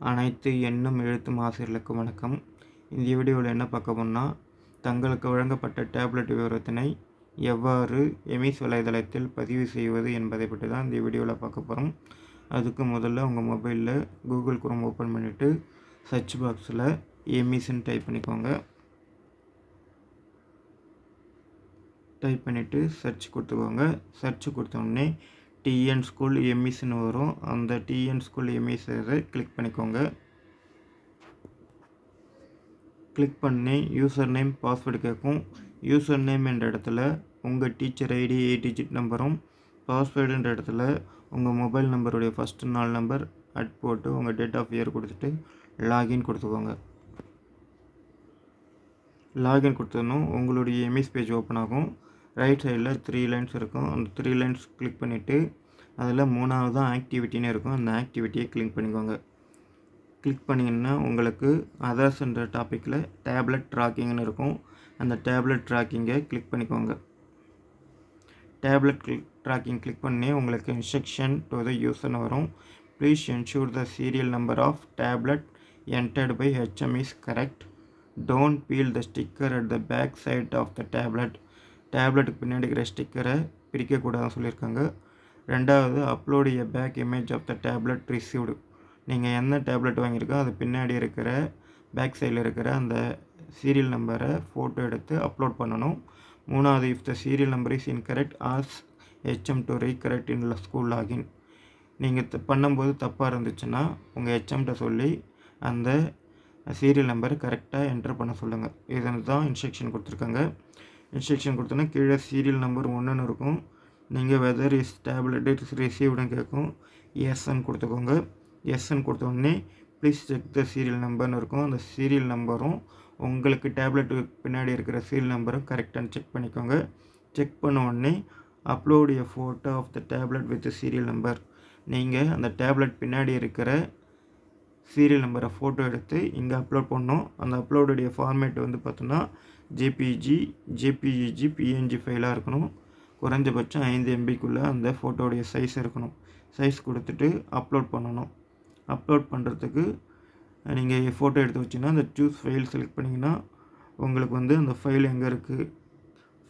அனைத்து எண்ணும் எழுத்தும் ஆசிரியர்களுக்கு வணக்கம். இந்த வீடியோவில் என்ன பார்க்க போனால் தங்களுக்கு வழங்கப்பட்ட டேப்லெட் விவரத்தினை எவ்வாறு எமிஸ் வலைதளத்தில் பதிவு செய்வது என்பதை பற்றி தான் இந்த வீடியோவில் பார்க்க போகிறோம் அதுக்கு முதல்ல உங்கள் மொபைலில் கூகுள் குரோம் ஓப்பன் பண்ணிவிட்டு சர்ச் பாக்ஸில் எமிஸ்ன்னு டைப் பண்ணிக்கோங்க. டைப் பண்ணிவிட்டு சர்ச் கொடுத்துக்கோங்க. சர்ச் கொடுத்தோடனே டிஎன் ஸ்கூல் எம்இஸ்ன்னு வரும். அந்த டிஎன் ஸ்கூல் எம்இஸ் கிளிக் பண்ணிக்கோங்க. கிளிக் பண்ணி யூசர் நேம் பாஸ்வேர்டு கேட்கும். யூசர் நேம் என்ற இடத்துல உங்கள் டீச்சர் ஐடி எயிட் டிஜிட் நம்பரும் பாஸ்வேர்டுன்ற இடத்துல உங்கள் மொபைல் நம்பருடைய ஃபஸ்ட்டு நாலு நம்பர் அட் போட்டு உங்கள் டேட் ஆஃப் இயர் கொடுத்துட்டு லாகின் கொடுத்துக்கோங்க. லாகின் கொடுத்ததும் உங்களுடைய எம்இஸ் பேஜ் ஓப்பன் ஆகும். ரைட் சைடில் த்ரீ லைன்ஸ் இருக்கும். அந்த த்ரீ லைன்ஸ் கிளிக் பண்ணிவிட்டு அதில் மூணாவது தான் ஆக்டிவிட்டின்னு இருக்கும். அந்த ஆக்டிவிட்டியை கிளிக் பண்ணிக்கோங்க. கிளிக் பண்ணிங்கன்னா உங்களுக்கு அதர்ஸ்ன்ற டாப்பிக்கில் டேப்லெட் ட்ராக்கிங்னு இருக்கும். அந்த டேப்லெட் ட்ராக்கிங்கை கிளிக் பண்ணிக்கோங்க. டேப்லெட் கிளிக் ட்ராக்கிங் கிளிக் பண்ணி உங்களுக்கு இன்ஸ்ட்ரக்ஷன் டு த யூஸ்ன்னு வரும். Please ensure the serial number of tablet entered by HM is correct don't peel the sticker at the back side of the tablet tablet பின்னாடி இருக்கிற ஸ்டிக்கரை பிரிக்கக்கூடாதுன்னு சொல்லியிருக்காங்க. ரெண்டாவது upload a back image of the tablet received நீங்கள் என்ன tablet வாங்கியிருக்கோ அது பின்னாடி இருக்கிற பேக் சைடில் இருக்கிற அந்த சீரியல் நம்பரை ஃபோட்டோ எடுத்து அப்லோட் பண்ணணும். மூணாவது if the serial number is incorrect as HM to recorrect in school login நீங்கள் பண்ணும்போது தப்பாக இருந்துச்சுன்னா உங்கள் ஹெச்எம்கிட்ட சொல்லி அந்த சீரியல் நம்பரை கரெக்டாக என்ட்ரு பண்ண சொல்லுங்கள் இது தான் இன்ஸ்ட்ரக்ஷன் கொடுத்துருக்காங்க. இன்ஸ்ட்ரக்ஷன் கொடுத்தோன்னா கீழே சீரியல் நம்பர் ஒன்றுன்னு இருக்கும். நீங்கள் வெதர் இஸ் டேப்லெட் இஸ் ரிசீவ்டுன்னு கேட்கும். எஸ்ன்னு கொடுத்துக்கோங்க. எஸ்ன்னு கொடுத்தோடனே ப்ளீஸ் செக் த சீரியல் நம்பர்னு இருக்கும். அந்த சீரியல் நம்பரும் உங்களுக்கு டேப்லெட்டு பின்னாடி இருக்கிற சீரியல் நம்பரும் கரெக்டானு செக் பண்ணிக்கோங்க. செக் பண்ண உடனே upload a photo of the tablet with serial number நீங்கள் அந்த டேப்லெட் பின்னாடி இருக்கிற சீரியல் நம்பரை ஃபோட்டோ எடுத்து இங்கே அப்லோட் பண்ணோம் அந்த அப்லோடுடைய ஃபார்மேட் வந்து பார்த்தோன்னா ஜேபிஜி ஜேபிஇஜி பிஎன்ஜி ஃபைலாக இருக்கணும். குறைஞ்சபட்சம் ஐந்து எம்பிக்குள்ளே அந்த ஃபோட்டோடைய சைஸ் இருக்கணும். சைஸ் கொடுத்துட்டு அப்லோட் பண்ணணும். அப்லோட் பண்ணுறதுக்கு நீங்கள் ஃபோட்டோ எடுத்து வச்சிங்கன்னா அந்த சூஸ் ஃபைல் செலக்ட் பண்ணிங்கன்னா உங்களுக்கு வந்து அந்த ஃபைல் எங்கே இருக்குது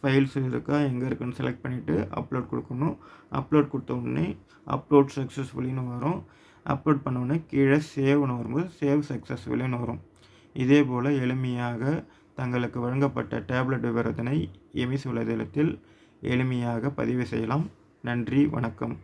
ஃபைல்ஸ் இருக்கா? எங்கே இருக்குன்னு செலக்ட் பண்ணிவிட்டு அப்லோட் கொடுக்கணும். அப்லோட் கொடுத்த உடனே அப்லோட் சக்ஸஸ்ஃபுல்லின்னு வரும். அப்லோட் பண்ணோடனே கீழே சேவ்னு வரும்போது சேவ் சக்ஸஸ்ஃபுல்லின்னு வரும். இதே போல் எளிமையாக தங்களுக்கு வழங்கப்பட்ட டேப்லெட் விவரத்தினை எமிஸ் வலைதளத்தில் எளிமையாக பதிவு செய்யலாம். நன்றி வணக்கம்.